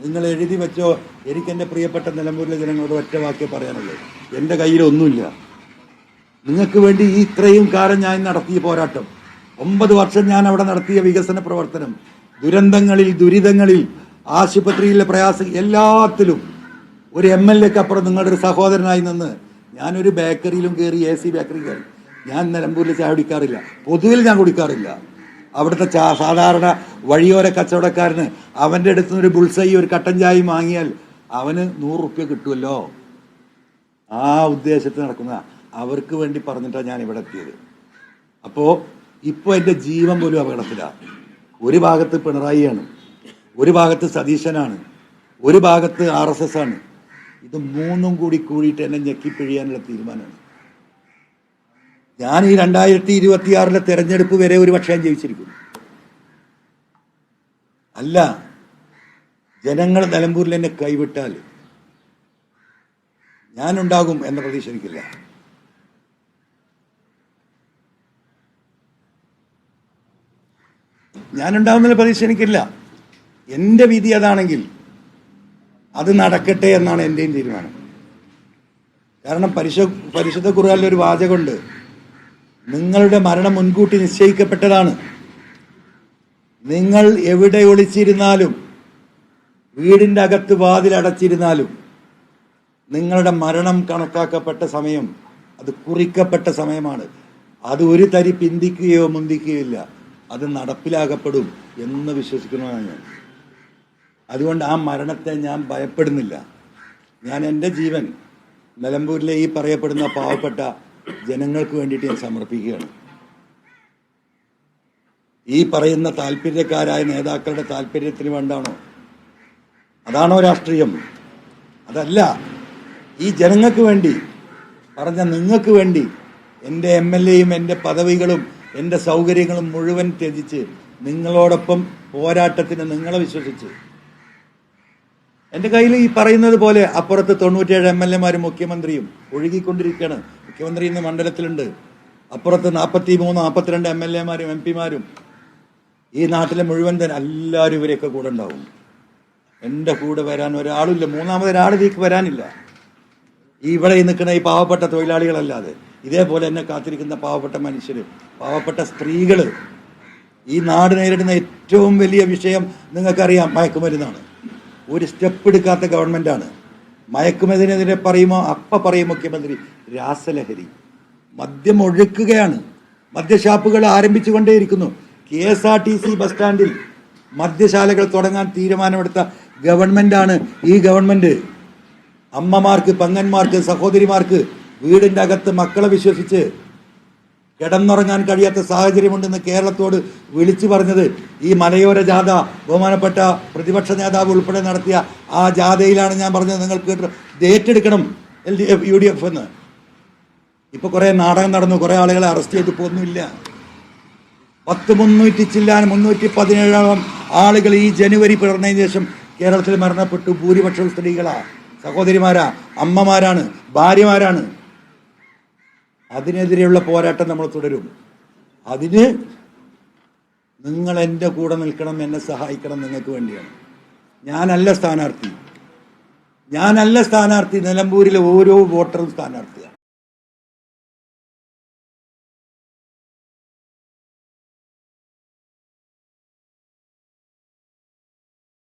നിങ്ങൾ എഴുതി വെച്ചോ. എനിക്ക് എന്റെ പ്രിയപ്പെട്ട നിലമ്പൂരിലെ ജനങ്ങളോട് ഒറ്റ വാക്കേ പറയാനുള്ളൂ. എന്റെ കയ്യിലൊന്നുമില്ല. നിങ്ങൾക്ക് വേണ്ടി ഈ ഇത്രയും കാലം ഞാൻ നടത്തിയ പോരാട്ടം. ഒമ്പത് വർഷം ഞാൻ അവിടെ നടത്തിയ വികസന പ്രവർത്തനം. ദുരന്തങ്ങളിൽ ദുരിതങ്ങളിൽ ആശുപത്രിയിലെ പ്രയാസം എല്ലാത്തിലും ഒരു എം എൽ എക്ക് അപ്പുറം നിങ്ങളുടെ ഒരു സഹോദരനായി നിന്ന് ഞാനൊരു ബേക്കറിയിലും കയറി എ സി ബേക്കറി കയറി. ഞാൻ നിലമ്പൂരിൽ ചായ കുടിക്കാറില്ല. പൊതുവിൽ ഞാൻ കുടിക്കാറില്ല. അവിടുത്തെ ചാ സാധാരണ വഴിയോര കച്ചവടക്കാരന് അവന്റെ അടുത്ത് ഒരു ബുൾസൈ ഒരു കട്ടൻ ചായയും വാങ്ങിയാൽ അവന് നൂറ് റുപ്യ കിട്ടുമല്ലോ ആ ഉദ്ദേശത്തിൽ നടക്കുന്ന അവർക്ക് വേണ്ടി പറഞ്ഞിട്ടാണ് ഞാൻ ഇവിടെ എത്തിയത്. അപ്പോൾ ഇപ്പോൾ എന്റെ ജീവൻ പോലും അപകടത്തിലാണ് ഒരു ഭാഗത്ത് പിണറായിയാണ് ഒരു ഭാഗത്ത് സതീശനാണ് ഒരു ഭാഗത്ത് ആർ എസ് എസ് ആണ്. ഇത് മൂന്നും കൂടി കൂടിയിട്ട് എന്നെ ഞെക്കിപ്പിഴിയാനുള്ള തീരുമാനമാണ്. ഞാൻ ഈ രണ്ടായിരത്തി ഇരുപത്തിയാറിലെ തെരഞ്ഞെടുപ്പ് വരെ ഒരു പക്ഷേ ജയിച്ചിരിക്കും അല്ല ജനങ്ങൾ നിലമ്പൂരിൽ എന്നെ കൈവിട്ടാൽ ഞാനുണ്ടാകും എന്ന പ്രതീക്ഷ എനിക്കില്ല. ഞാനുണ്ടാകുമെന്ന പ്രതീക്ഷ എനിക്കില്ല. എന്റെ വിധി അതാണെങ്കിൽ അത് നടക്കട്ടെ എന്നാണ് എന്റെയും തീരുമാനം. കാരണം പരിശു പരിശുദ്ധ ഖുർആനിൽ ഒരു വാചകമുണ്ട്. നിങ്ങളുടെ മരണം മുൻകൂട്ടി നിശ്ചയിക്കപ്പെട്ടതാണ്. നിങ്ങൾ എവിടെ ഒളിച്ചിരുന്നാലും വീടിന്റെ അകത്ത് വാതിലടച്ചിരുന്നാലും നിങ്ങളുടെ മരണം കണക്കാക്കപ്പെട്ട സമയം അത് കുറിക്കപ്പെട്ട സമയമാണ്. അത് ഒരു തരി പിന്തിക്കുകയോ മുന്തിക്കുകയോ ഇല്ല. അത് നടപ്പിലാകപ്പെടും എന്ന് വിശ്വസിക്കുന്നതാണ് ഞാൻ. അതുകൊണ്ട് ആ മരണത്തെ ഞാൻ ഭയപ്പെടുന്നില്ല. ഞാൻ എന്റെ ജീവൻ നിലമ്പൂരിലെ ഈ പറയപ്പെടുന്ന പാവപ്പെട്ട ജനങ്ങൾക്ക് വേണ്ടിയിട്ട് ഞാൻ സമർപ്പിക്കുകയാണ്. ഈ പറയുന്ന താല്പര്യക്കാരായ നേതാക്കളുടെ താല്പര്യത്തിന് വേണ്ടാണോ? അതാണോ രാഷ്ട്രീയം? അതല്ല. ഈ ജനങ്ങൾക്ക് വേണ്ടി പറഞ്ഞ നിങ്ങൾക്ക് വേണ്ടി എന്റെ എം എൽ എയും എന്റെ പദവികളും എന്റെ സൗകര്യങ്ങളും മുഴുവൻ ത്യജിച്ച് നിങ്ങളോടൊപ്പം പോരാട്ടത്തിന് നിങ്ങളെ വിശ്വസിച്ച്. എന്റെ കയ്യിൽ ഈ പറയുന്നത് പോലെ അപ്പുറത്ത് തൊണ്ണൂറ്റേഴ് എം എൽ എമാരും മുഖ്യമന്ത്രിയും ഒഴുകിക്കൊണ്ടിരിക്കുകയാണ്. മുഖ്യമന്ത്രി ഇന്ന് മണ്ഡലത്തിലുണ്ട്. അപ്പുറത്ത് നാൽപ്പത്തി മൂന്ന് നാൽപ്പത്തിരണ്ട് എം എൽ എമാരും എം പിമാരും. ഈ നാട്ടിലെ മുഴുവൻ തന്നെ എല്ലാവരും ഇവരെയൊക്കെ കൂടെ ഉണ്ടാവും. എന്റെ കൂടെ വരാൻ ഒരാളില്ല മൂന്നാമത് ഒരാൾ ഇതിലേക്ക് വരാനില്ല. ഈ ഇവിടെ നിൽക്കുന്ന ഈ പാവപ്പെട്ട തൊഴിലാളികളല്ലാതെ. ഇതേപോലെ എന്നെ കാത്തിരിക്കുന്ന പാവപ്പെട്ട മനുഷ്യർ പാവപ്പെട്ട സ്ത്രീകൾ ഈ നാട് നേരിടുന്ന ഏറ്റവും വലിയ വിഷയം നിങ്ങൾക്കറിയാം മയക്കുമരുന്നാണ്. ഒരു സ്റ്റെപ്പ് എടുക്കാത്ത ഗവൺമെന്റാണ് മയക്കുമരുന്നിനെതിരെ പറയുമോ അപ്പ പറയും മുഖ്യമന്ത്രി? രാസലഹരി. മദ്യം ഒഴുക്കുകയാണ്. മദ്യഷാപ്പുകൾ ആരംഭിച്ചുകൊണ്ടേയിരിക്കുന്നു. K S R T C bus സ്റ്റാൻഡിൽ മദ്യശാലകൾ തുടങ്ങാൻ തീരുമാനമെടുത്ത ഗവൺമെന്റാണ് ഈ ഗവൺമെന്റ് അമ്മമാർക്ക് പങ്ങന്മാർക്ക് സഹോദരിമാർക്ക് വീടിന്റെ അകത്ത് മക്കളെ വിശ്വസിച്ച് കിടന്നുറങ്ങാൻ കഴിയാത്ത സാഹചര്യമുണ്ടെന്ന് കേരളത്തോട് വിളിച്ചു പറഞ്ഞത് ഈ മലയോര ജാഥ ബഹുമാനപ്പെട്ട പ്രതിപക്ഷ നേതാവ് ഉൾപ്പെടെ നടത്തിയ ആ ജാഥയിലാണ് ഞാൻ പറഞ്ഞത്. നിങ്ങൾക്ക് ഏറ്റെടുക്കണം L D F U D F എന്ന്. ഇപ്പൊ കുറെ നാടകം നടന്നു. കുറേ ആളുകളെ അറസ്റ്റ് ചെയ്ത് പോകുന്നില്ല പത്ത് മുന്നൂറ്റി ചില്ലാൻ മുന്നൂറ്റി പതിനേഴോളം ആളുകൾ ഈ ജനുവരി പിറന്നതിന് ശേഷം കേരളത്തിൽ മരണപ്പെട്ടു. ഭൂരിപക്ഷം സ്ത്രീകളാ. സഹോദരിമാരാ അമ്മമാരാണ് ഭാര്യമാരാണ്. അതിനെതിരെയുള്ള പോരാട്ടം നമ്മൾ തുടരും. അതിന് നിങ്ങൾ എന്റെ കൂടെ നിൽക്കണം എന്നെ സഹായിക്കണം നിങ്ങൾക്ക് വേണ്ടിയാണ്. ഞാനല്ല സ്ഥാനാർത്ഥി. ഞാനല്ല സ്ഥാനാർത്ഥി. നിലമ്പൂരിലെ ഓരോ വോട്ടറും സ്ഥാനാർത്ഥിയാണ്.